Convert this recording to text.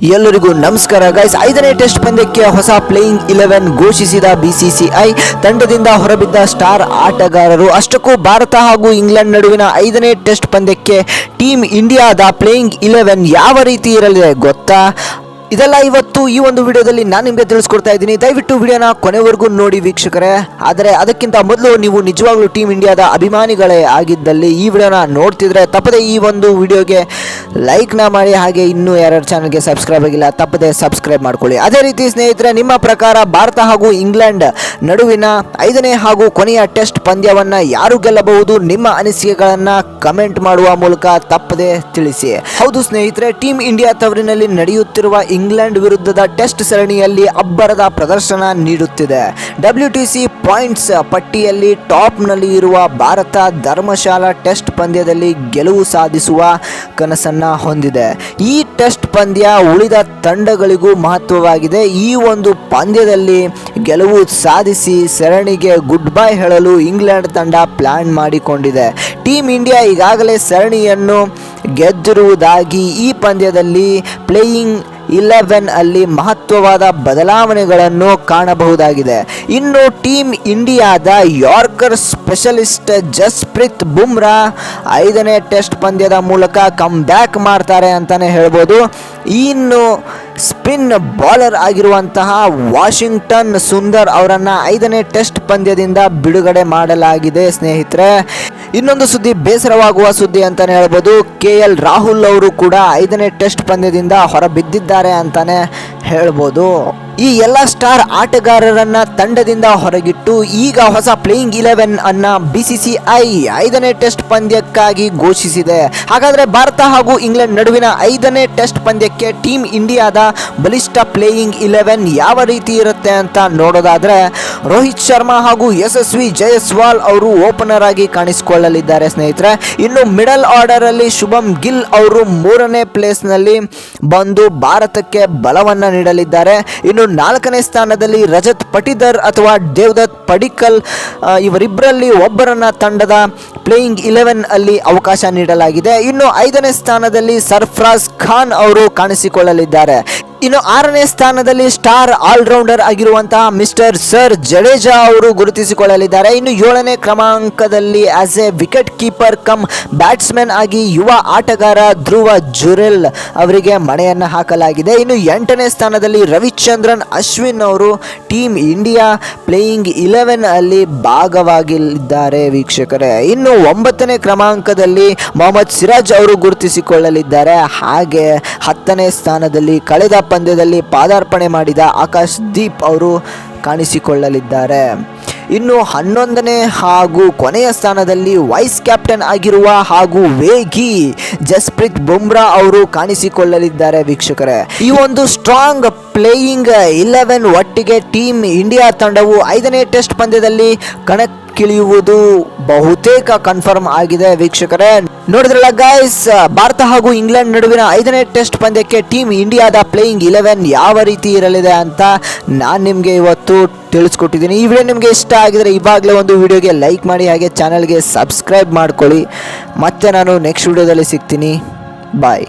ಎಲ್ಲರಿಗೂ ನಮಸ್ಕಾರ ಗೈಸ್ ಐದನೇ ಟೆಸ್ಟ್ ಪಂದ್ಯಕ್ಕೆ ಹೊಸ ಪ್ಲೇಯಿಂಗ್ ಇಲೆವೆನ್ ಘೋಷಿಸಿದ ಬಿಸಿಸಿಐ ತಂಡದಿಂದ ಹೊರಬಿದ್ದ ಸ್ಟಾರ್ ಆಟಗಾರರು. ಅಷ್ಟಕ್ಕೂ ಭಾರತ ಹಾಗೂ ಇಂಗ್ಲೆಂಡ್ ನಡುವಿನ ಐದನೇ ಟೆಸ್ಟ್ ಪಂದ್ಯಕ್ಕೆ ಟೀಮ್ ಇಂಡಿಯಾದ ಪ್ಲೇಯಿಂಗ್ ಇಲೆವೆನ್ ಯಾವ ರೀತಿ ಇರಲಿದೆ ಗೊತ್ತಾ? ಇದೆಲ್ಲ ಇವತ್ತು ಈ ಒಂದು ವಿಡಿಯೋದಲ್ಲಿ ನಾನು ನಿಮಗೆ ತಿಳಿಸ್ಕೊಡ್ತಾ ಇದ್ದೀನಿ. ದಯವಿಟ್ಟು ವಿಡಿಯೋನ ಕೊನೆವರೆಗೂ ನೋಡಿ ವೀಕ್ಷಕರೇ. ಆದರೆ ಅದಕ್ಕಿಂತ ಮೊದಲು ನೀವು ನಿಜವಾಗ್ಲೂ ಟೀಮ್ ಇಂಡಿಯಾದ ಅಭಿಮಾನಿಗಳೇ ಆಗಿದ್ದಲ್ಲಿ ಈ ವಿಡಿಯೋನ ನೋಡ್ತಿದ್ರೆ ತಪ್ಪದೆ ಈ ಒಂದು ವಿಡಿಯೋಗೆ ಲೈಕ್ನ ಮಾಡಿ, ಹಾಗೆ ಇನ್ನೂ ಯಾರ್ಯಾರು ಚಾನಲ್ಗೆ ಸಬ್ಸ್ಕ್ರೈಬ್ ಆಗಿಲ್ಲ, ತಪ್ಪದೆ ಸಬ್ಸ್ಕ್ರೈಬ್ ಮಾಡ್ಕೊಳ್ಳಿ. ಅದೇ ರೀತಿ ಸ್ನೇಹಿತರೆ, ನಿಮ್ಮ ಪ್ರಕಾರ ಭಾರತ ಹಾಗೂ ಇಂಗ್ಲೆಂಡ್ ನಡುವಿನ ಐದನೇ ಹಾಗೂ ಕೊನೆಯ ಟೆಸ್ಟ್ ಪಂದ್ಯವನ್ನ ಯಾರು ಗೆಲ್ಲಬಹುದು? ನಿಮ್ಮ ಅನಿಸಿಕೆಗಳನ್ನು ಕಮೆಂಟ್ ಮಾಡುವ ಮೂಲಕ ತಪ್ಪದೆ ತಿಳಿಸಿ. ಹೌದು ಸ್ನೇಹಿತರೆ ಟೀಮ್ ಇಂಡಿಯಾ ತವರಿನಲ್ಲಿ ನಡೆಯುತ್ತಿರುವ ಇಂಗ್ಲೆಂಡ್ ವಿರುದ್ಧದ ಟೆಸ್ಟ್ ಸರಣಿಯಲ್ಲಿ ಅಬ್ಬರದ ಪ್ರದರ್ಶನ ನೀಡುತ್ತಿದೆ. ಡಬ್ಲ್ಯೂ ಟಿ ಸಿ ಪಾಯಿಂಟ್ಸ್ ಪಟ್ಟಿಯಲ್ಲಿ ಟಾಪ್ನಲ್ಲಿ ಇರುವ ಭಾರತ ಧರ್ಮಶಾಲಾ ಟೆಸ್ಟ್ ಪಂದ್ಯದಲ್ಲಿ ಗೆಲುವು ಸಾಧಿಸುವ ಕನಸನ್ನ ಹೊಂದಿದೆ. ಈ ಟೆಸ್ಟ್ ಪಂದ್ಯ ಉಳಿದ ತಂಡಗಳಿಗೂ ಮಹತ್ವವಾಗಿದೆ. ಈ ಒಂದು ಪಂದ್ಯದಲ್ಲಿ ಗೆಲುವು ಸಾಧಿಸಿ ಸರಣಿಗೆ ಗುಡ್ ಬೈ ಹೇಳಲು ಇಂಗ್ಲೆಂಡ್ ತಂಡ ಪ್ಲಾನ್ ಮಾಡಿಕೊಂಡಿದೆ. ಟೀಮ್ ಇಂಡಿಯಾ ಈಗಾಗಲೇ ಸರಣಿಯನ್ನು ಗೆದ್ದಿರುವುದಾಗಿ ಈ ಪಂದ್ಯದಲ್ಲಿ ಪ್ಲೇಯಿಂಗ್ ಇಲೆವೆನ್ ಅಲ್ಲಿ ಮಹತ್ವವಾದ ಬದಲಾವಣೆಗಳನ್ನು ಕಾಣಬಹುದಾಗಿದೆ. ಇನ್ನು ಟೀಮ್ ಇಂಡಿಯಾದ ಯಾರ್ಕರ್ ಸ್ಪೆಷಲಿಸ್ಟ್ ಜಸ್ಪ್ರೀತ್ ಬುಮ್ರಾ ಐದನೇ ಟೆಸ್ಟ್ ಪಂದ್ಯದ ಮೂಲಕ ಕಮ್ ಬ್ಯಾಕ್ ಮಾಡ್ತಾರೆ ಅಂತಲೇ ಹೇಳ್ಬೋದು. ಇನ್ನು ಸ್ಪಿನ್ ಬೌಲರ್ ಆಗಿರುವಂತಹ ವಾಷಿಂಗ್ಟನ್ ಸುಂದರ್ ಅವರನ್ನು ಐದನೇ ಟೆಸ್ಟ್ ಪಂದ್ಯದಿಂದ ಬಿಡುಗಡೆ ಮಾಡಲಾಗಿದೆ ಸ್ನೇಹಿತರೆ. ಇನ್ನೊಂದು ಸುದ್ದಿ ಬೇಸರವಾಗುವ ಸುದ್ದಿ ಅಂತಾನೆ ಹೇಳ್ಬೋದು. ಕೆ ಎಲ್ ರಾಹುಲ್ ಅವರು ಕೂಡ ಐದನೇ ಟೆಸ್ಟ್ ಪಂದ್ಯದಿಂದ ಹೊರಬಿದ್ದಿದ್ದಾರೆ ಅಂತಾನೆ ಹೇಳ್ಬೋದು. ಈ ಎಲ್ಲ ಸ್ಟಾರ್ ಆಟಗಾರರನ್ನ ತಂಡದಿಂದ ಹೊರಗಿಟ್ಟು ಈಗ ಹೊಸ ಪ್ಲೇಯಿಂಗ್ ಇಲೆವೆನ್ ಅನ್ನ ಐ ಐದನೇ ಟೆಸ್ಟ್ ಪಂದ್ಯಕ್ಕಾಗಿ ಘೋಷಿಸಿದೆ. ಹಾಗಾದ್ರೆ ಭಾರತ ಹಾಗೂ ಇಂಗ್ಲೆಂಡ್ ನಡುವಿನ ಐದನೇ ಟೆಸ್ಟ್ ಪಂದ್ಯಕ್ಕೆ ಟೀಮ್ ಇಂಡಿಯಾದ ಬಲಿಷ್ಠ ಪ್ಲೇಯಿಂಗ್ ಇಲೆವೆನ್ ಯಾವ ರೀತಿ ಇರುತ್ತೆ ಅಂತ ನೋಡೋದಾದ್ರೆ, ರೋಹಿತ್ ಶರ್ಮಾ ಹಾಗೂ ಯಶಸ್ವಿ ಜಯಸ್ವಾಲ್ ಅವರು ಓಪನರ್ ಆಗಿ ಕಾಣಿಸಿಕೊಳ್ಳಲಿದ್ದಾರೆ ಸ್ನೇಹಿತರೆ. ಇನ್ನು ಮಿಡಲ್ ಆರ್ಡರ್ ಅಲ್ಲಿ ಶುಭಂ ಗಿಲ್ ಅವರು ಮೂರನೇ ಪ್ಲೇಸ್ನಲ್ಲಿ ಬಂದು ಭಾರತಕ್ಕೆ ಬಲವನ್ನ ನೀಡಲಿದ್ದಾರೆ. ಇನ್ನು ನಾಲ್ಕನೇ ಸ್ಥಾನದಲ್ಲಿ ರಜತ್ ಪಟಿದರ್ ಅಥವಾ ದೇವದತ್ ಪಡಿಕಲ್ ಇವರಿಬ್ಬರಲ್ಲಿ ಒಬ್ಬರನ್ನ ತಂಡದ ಪ್ಲೇಯಿಂಗ್ ಇಲೆವೆನ್ ಅಲ್ಲಿ ಅವಕಾಶ ನೀಡಲಾಗಿದೆ. ಇನ್ನು ಐದನೇ ಸ್ಥಾನದಲ್ಲಿ ಸರ್ಫ್ರಾಜ್ ಖಾನ್ ಅವರು ಕಾಣಿಸಿಕೊಳ್ಳಲಿದ್ದಾರೆ. ಇನ್ನು ಆರನೇ ಸ್ಥಾನದಲ್ಲಿ ಸ್ಟಾರ್ ಆಲ್ರೌಂಡರ್ ಆಗಿರುವಂತಹ ಮಿಸ್ಟರ್ ಸರ್ ಜಡೇಜಾ ಅವರು ಗುರುತಿಸಿಕೊಳ್ಳಲಿದ್ದಾರೆ. ಇನ್ನು ಏಳನೇ ಕ್ರಮಾಂಕದಲ್ಲಿ as a wicket keeper cum batsman ಆಗಿ ಯುವ ಆಟಗಾರ ಧ್ರುವ ಜುರೆಲ್ ಅವರಿಗೆ ಮಣೆಯನ್ನು ಹಾಕಲಾಗಿದೆ. ಇನ್ನು ಎಂಟನೇ ಸ್ಥಾನದಲ್ಲಿ ರವಿಚಂದ್ರನ್, ಅಶ್ವಿನ್ ಅವರು ಟೀಮ್ ಇಂಡಿಯಾ ಪ್ಲೇಯಿಂಗ್ ಇಲೆವೆನ್ ಅಲ್ಲಿ ಭಾಗವಾಗಿದ್ದಾರೆ ವೀಕ್ಷಕರೇ. ಇನ್ನು ಒಂಬತ್ತನೇ ಕ್ರಮಾಂಕದಲ್ಲಿ ಮೊಹಮ್ಮದ್ ಸಿರಾಜ್ ಅವರು ಗುರುತಿಸಿಕೊಳ್ಳಲಿದ್ದಾರೆ. ಹಾಗೆ ಹತ್ತನೇ ಸ್ಥಾನದಲ್ಲಿ ಕಳೆದ ಪಂದ್ಯದಲ್ಲಿ ಪಾದಾರ್ಪಣೆ ಮಾಡಿದ ಆಕಾಶ್ ದೀಪ್ ಅವರು ಕಾಣಿಸಿಕೊಳ್ಳಲಿದ್ದಾರೆ. ಇನ್ನು ಹನ್ನೊಂದನೇ ಹಾಗೂ ಕೊನೆಯ ಸ್ಥಾನದಲ್ಲಿ ವೈಸ್ ಕ್ಯಾಪ್ಟನ್ ಆಗಿರುವ ಹಾಗೂ ವೇಗಿ ಜಸ್ಪ್ರೀತ್ ಬುಮ್ರಾ ಅವರು ಕಾಣಿಸಿಕೊಳ್ಳಲಿದ್ದಾರೆ ವೀಕ್ಷಕರೇ. ಈ ಒಂದು ಸ್ಟ್ರಾಂಗ್ ಪ್ಲೇಯಿಂಗ್ ಇಲೆವೆನ್ ಒಟ್ಟಿಗೆ ಟೀಮ್ ಇಂಡಿಯಾ ತಂಡವು ಐದನೇ ಟೆಸ್ಟ್ ಪಂದ್ಯದಲ್ಲಿ ಕಣಕ್ಕಿಳಿಯುವುದು ಬಹುತೇಕ ಕನ್ಫರ್ಮ್ ಆಗಿದೆ ವೀಕ್ಷಕರೇ. ನೋಡಿದ್ರಲ್ಲ ಗೈಸ್ ಭಾರತ ಹಾಗೂ ಇಂಗ್ಲೆಂಡ್ ನಡುವಿನ ಐದನೇ ಟೆಸ್ಟ್ ಪಂದ್ಯಕ್ಕೆ ಟೀಮ್ ಇಂಡಿಯಾದ ಪ್ಲೇಯಿಂಗ್ ಇಲೆವೆನ್ ಯಾವ ರೀತಿ ಇರಲಿದೆ ಅಂತ ನಾನು ನಿಮಗೆ ಇವತ್ತು ತಿಳಿಸ್ಕೊಟ್ಟಿದ್ದೀನಿ. ಈ ವಿಡಿಯೋ ನಿಮಗೆ ಇಷ್ಟ ಆಗಿದ್ರೆ ಇವಾಗಲೇ ಒಂದು ವಿಡಿಯೋಗೆ ಲೈಕ್ ಮಾಡಿ, ಹಾಗೆ ಚಾನಲ್ಗೆ ಸಬ್ಸ್ಕ್ರೈಬ್ ಮಾಡ್ಕೊಳ್ಳಿ. ಮತ್ತೆ ನಾನು ನೆಕ್ಸ್ಟ್ ವಿಡಿಯೋದಲ್ಲಿ ಸಿಗ್ತೀನಿ. ಬಾಯ್